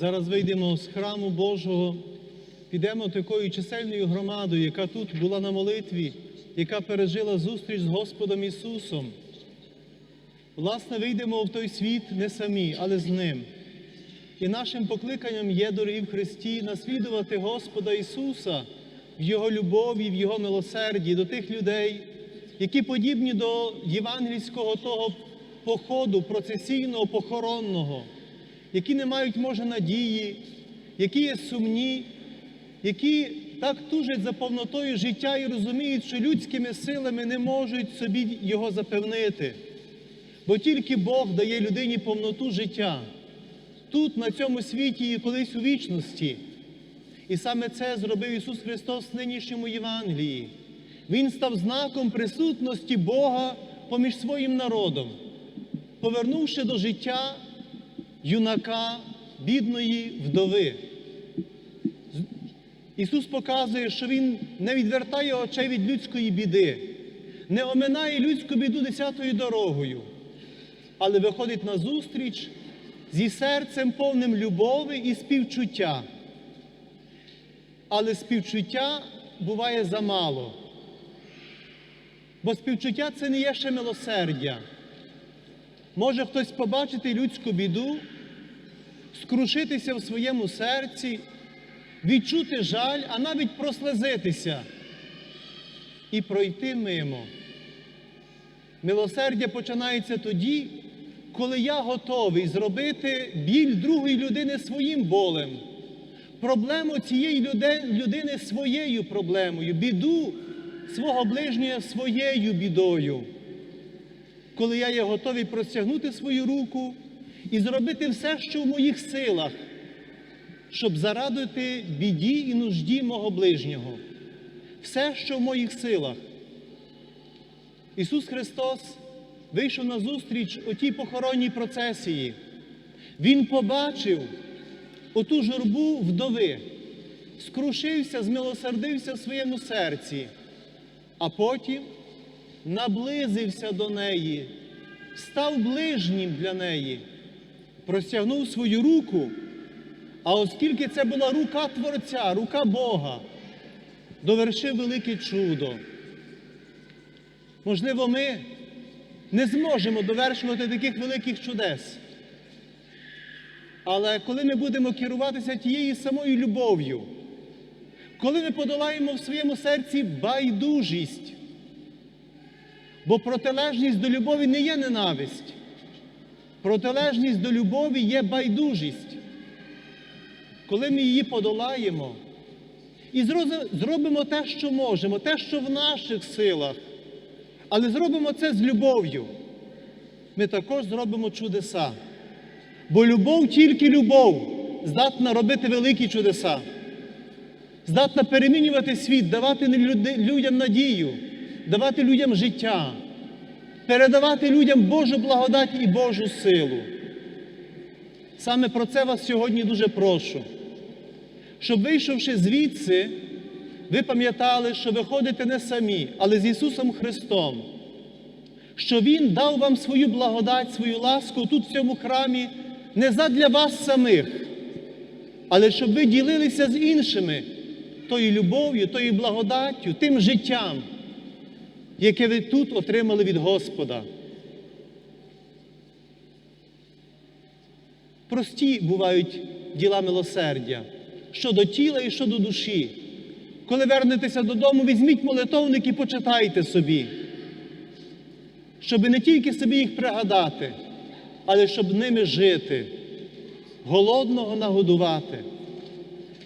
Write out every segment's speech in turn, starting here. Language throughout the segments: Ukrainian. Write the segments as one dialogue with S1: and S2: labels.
S1: Зараз вийдемо з храму Божого, підемо такою чисельною громадою, яка тут була на молитві, яка пережила зустріч з Господом Ісусом. Власне, вийдемо в той світ не самі, але з Ним. І нашим покликанням є, дорогі в Христі, наслідувати Господа Ісуса в Його любові, в Його милосерді до тих людей, які подібні до євангельського того походу, процесійного, похоронного, які не мають, може, надії, які є сумні, які так тужать за повнотою життя і розуміють, що людськими силами не можуть собі його запевнити. Бо тільки Бог дає людині повноту життя тут, на цьому світі і колись у вічності. І саме це зробив Ісус Христос в нинішньому Євангелії. Він став знаком присутності Бога поміж своїм народом, повернувши до життя юнака, бідної вдови. Ісус показує, що Він не відвертає очей від людської біди, не оминає людську біду десятою дорогою, але виходить на зустріч зі серцем повним любові і співчуття. Але співчуття буває замало. Бо співчуття це не є ще милосердя. Може хтось побачити людську біду, скрушитися в своєму серці, відчути жаль, а навіть прослезитися і пройти мимо. Милосердя починається тоді, коли я готовий зробити біль другої людини своїм болем, проблему цієї людини своєю проблемою, біду свого ближнього своєю бідою. Коли я є готовий простягнути свою руку і зробити все, що в моїх силах, щоб зарадити біді і нужді мого ближнього. Все, що в моїх силах. Ісус Христос вийшов на зустріч у тій похоронній процесії. Він побачив оту журбу вдови, скрушився, змилосердився в своєму серці, а потім наблизився до неї, став ближнім для неї, простягнув свою руку. А оскільки це була рука Творця, рука Бога, довершив велике чудо. Можливо, ми не зможемо довершувати таких великих чудес. Але коли ми будемо керуватися тією самою любов'ю, коли ми подолаємо в своєму серці байдужість, бо протилежність до любові не є ненависть, протилежність до любові є байдужість. Коли ми її подолаємо і зробимо те, що можемо, те, що в наших силах, але зробимо це з любов'ю, ми також зробимо чудеса. Бо любов, тільки любов, здатна робити великі чудеса, здатна перемінювати світ, давати людям надію, давати людям життя, передавати людям Божу благодать і Божу силу. Саме про це вас сьогодні дуже прошу. Щоб, вийшовши звідси, ви пам'ятали, що ви ходите не самі, але з Ісусом Христом, що Він дав вам свою благодать, свою ласку тут в цьому храмі не задля вас самих, але щоб ви ділилися з іншими тою любов'ю, тою благодаттю, тим життям, яке ви тут отримали від Господа. Прості бувають діла милосердя щодо тіла і щодо душі. Коли вернетеся додому, візьміть молитовник і почитайте собі, щоб не тільки собі їх пригадати, але щоб ними жити, голодного нагодувати,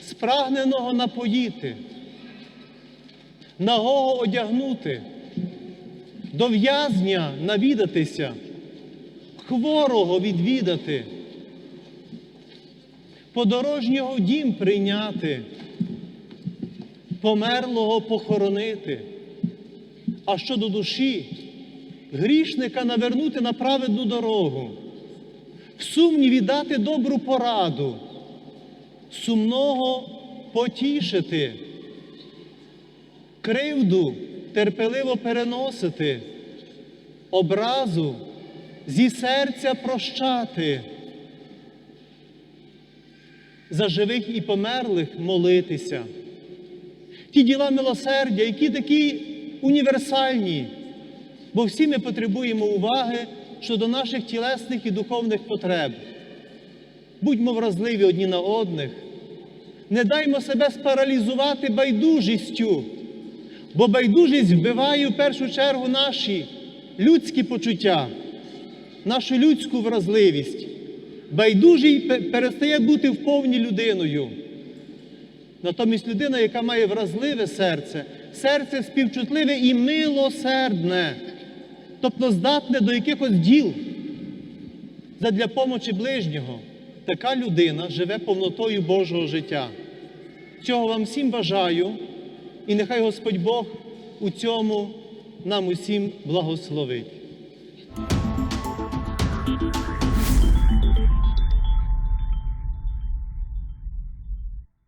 S1: спрагненого напоїти, нагого одягнути, до в'язня навідатися, хворого відвідати, подорожнього в дім прийняти померлого похоронити, а щодо душі грішника навернути на праведну дорогу, в сумніві дати добру пораду, сумного потішити, кривду терпеливо переносити, образу зі серця прощати. за живих і померлих молитися. Ті діла милосердя, які такі універсальні, бо всі ми потребуємо уваги щодо наших тілесних і духовних потреб. Будьмо вразливі одні на одних, не даймо себе спаралізувати байдужістю, бо байдужість вбиває в першу чергу наші людські почуття, нашу людську вразливість. Байдужий перестає бути вповні людиною. Натомість людина, яка має вразливе серце, серце співчутливе і милосердне, тобто здатне до якихось діл задля помочі ближнього, така людина живе повнотою Божого життя. Цього вам всім бажаю, і нехай Господь Бог у цьому нам усім благословить.